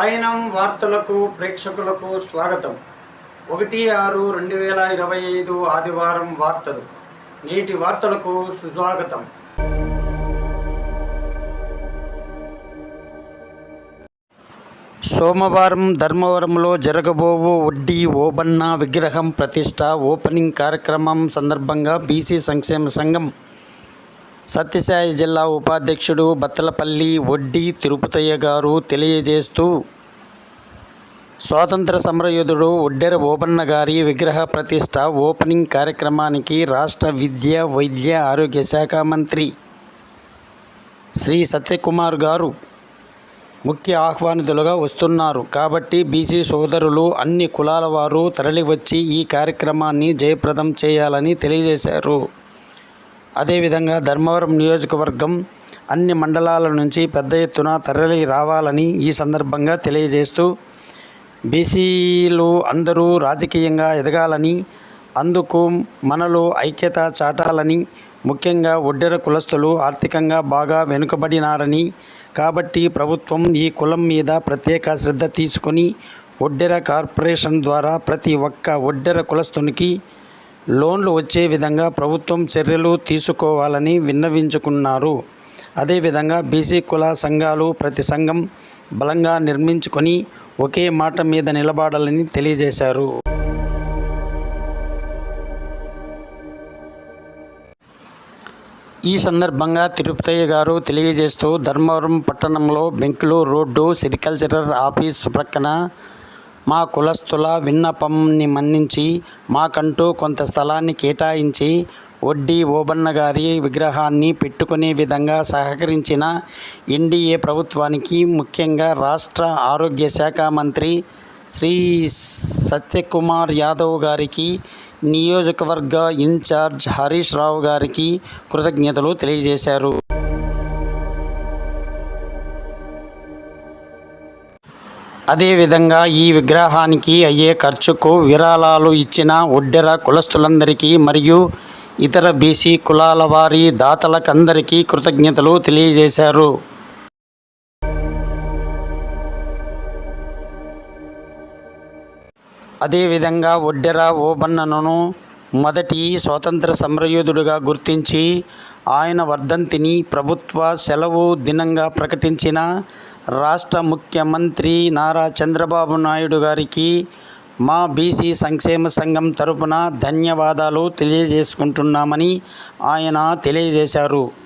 పయనం వార్తలకు ప్రేక్షకులకు స్వాగతం. ఒకటి ఆరు రెండు వేల ఇరవై ఐదు ఆదివారం వార్తలు. నేటి వార్తలకు సుస్వాగతం. సోమవారం ధర్మవరంలో జరగబోవు వడ్డీ ఓబన్న విగ్రహం ప్రతిష్ట ఓపెనింగ్ కార్యక్రమం సందర్భంగా బీసీ సంక్షేమ సంఘం సత్యసాయి జిల్లా ఉపాధ్యక్షుడు బత్తలపల్లి వడ్డి తిరుపతయ్య గారు తెలియజేస్తూ స్వాతంత్ర సమరయోధుడు ఒడ్డెర ఓబన్న గారి విగ్రహ ప్రతిష్ట ఓపెనింగ్ కార్యక్రమానికి రాష్ట్ర విద్య వైద్య ఆరోగ్య శాఖ మంత్రి శ్రీ సత్యకుమార్ గారు ముఖ్య ఆహ్వానితులుగా వస్తున్నారు. కాబట్టి బీసీ సోదరులు అన్ని కులాల వారు తరలివచ్చి ఈ కార్యక్రమాన్ని జయప్రదం చేయాలని తెలియజేశారు. అదేవిధంగా ధర్మవరం నియోజకవర్గం అన్ని మండలాల నుంచి పెద్ద ఎత్తున తరలి రావాలని ఈ సందర్భంగా తెలియజేస్తూ బీసీలు అందరూ రాజకీయంగా ఎదగాలని అందుకు మనలో ఐక్యత చాటాలని ముఖ్యంగా ఒడ్డెర కులస్తులు ఆర్థికంగా బాగా వెనుకబడినారని కాబట్టి ప్రభుత్వం ఈ కులం మీద ప్రత్యేక శ్రద్ధ తీసుకొని ఒడ్డెర కార్పొరేషన్ ద్వారా ప్రతి ఒక్క ఒడ్డెర కులస్తునికి లోన్లు వచ్చే విధంగా ప్రభుత్వం చర్యలు తీసుకోవాలని విన్నవించుకున్నారు. అదేవిధంగా బీసీ కుల సంఘాలు ప్రతి సంఘం బలంగా నిర్మించుకొని ఒకే మాట మీద నిలబడాలని తెలియజేశారు. ఈ సందర్భంగా తిరుపతయ్య గారు తెలియజేస్తూ ధర్మవరం పట్టణంలో బెంకులు రోడ్డు సిరికల్చరల్ ఆఫీస్ ప్రక్కన మా కులస్తుల విన్నపంని మన్నించి మాకంటూ కొంత స్థలాన్ని కేటాయించి వడ్డీ ఓబన్న గారి విగ్రహాన్ని పెట్టుకునే విధంగా సహకరించిన ఎన్డీఏ ప్రభుత్వానికి ముఖ్యంగా రాష్ట్ర ఆరోగ్య శాఖ మంత్రి శ్రీ సత్యకుమార్ యాదవ్ గారికి నియోజకవర్గ ఇన్ఛార్జ్ హరీష్ రావు గారికి కృతజ్ఞతలు తెలియజేశారు. అదేవిధంగా ఈ విగ్రహానికి అయ్యే ఖర్చుకు విరాళాలు ఇచ్చిన ఒడ్డెర కులస్తులందరికీ మరియు ఇతర బీసీ కులాల వారి దాతలకందరికీ కృతజ్ఞతలు తెలియజేశారు. అదేవిధంగా ఒడ్డెర ఓబన్నను మొదటి స్వాతంత్ర సమరయోధుడిగా గుర్తించి ఆయన వర్ధంతిని ప్రభుత్వ సెలవు దినంగా ప్రకటించిన రాష్ట్ర ముఖ్యమంత్రి నారా చంద్రబాబు నాయుడు గారికి మా బీసీ సంక్షేమ సంఘం తరపున ధన్యవాదాలు తెలియజేసుకుంటున్నామని ఆయన తెలియజేశారు.